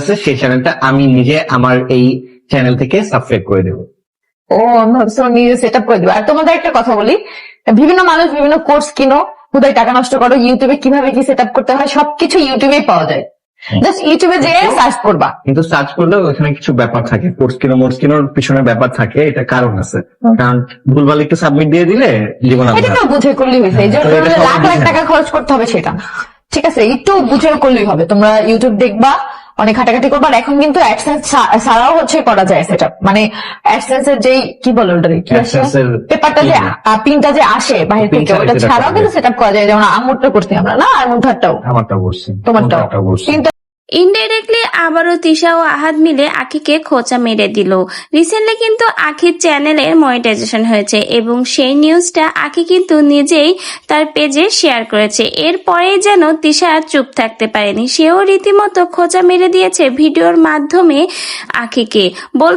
আছে সেই চ্যানেলটা আমি নিজে আমার এই চ্যানেল থেকে সাবস্ক্রাইব করে দেবো। ও নিজে সেট আপ করে দিবে। আর তোমাদের একটা কথা বলি বিভিন্ন মানুষ বিভিন্ন কোর্স কিনো হুদায় টাকা নষ্ট করো ইউটিউবে কীভাবে কি সেট করতে হয় সবকিছু ইউটিউবেই পাওয়া যায়। জাস্ট ইউটিউবে যে সার্চ করবা। কিন্তু সার্চ করলেও ওখানে কিছু ব্যাপার থাকে। কোর্স কিনো মোর্স কিনোর পিছনে ব্যাপার থাকে এটা কারণ আছে। কারণ ভুলভাল একটু সাবমিট দিয়ে দিলে জীবন এটা ভালো। বুঝে করলেই হয়েছে। এই লাখ লাখ টাকা খরচ করতে হবে সেটা। ঠিক আছে একটু বুঝে করলেই হবে। তোমরা ইউটিউব দেখবা অনেক ঘাটাঘাটি করব। আর এখন কিন্তু অ্যাডসেন্স ছাড়াও হচ্ছে করা যায় সেটা মানে অ্যাডসেন্স এর যেই কি বলে ওটা পেপারটা যে পিনটা যে আসে বাইরে থেকে ওটা ছাড়াও কিন্তু সেটা আপ করা যায়। যেমন আমুরটা করছি আমরা না? আর মুথারটাও আমারটা বলছি তোমারটাও। তোমারটা কিন্তু ইনডাইরেক্টলি আবারও তিশা ও আহাদ মিলে আখিকে খোঁচা মেরে দিল। রিসেন্টলি কিন্তু আখির চ্যানেলের মনিটাইজেশন হয়েছে এবং সেই নিউজটা আখি কিন্তু নিজেই তার পেজে শেয়ার করেছে। এরপরে যেন তিশা চুপ থাকতে পারেনি। সেও রীতিমতো খোঁচা মেরে দিয়েছে ভিডিওর মাধ্যমে আখিকে। বলতে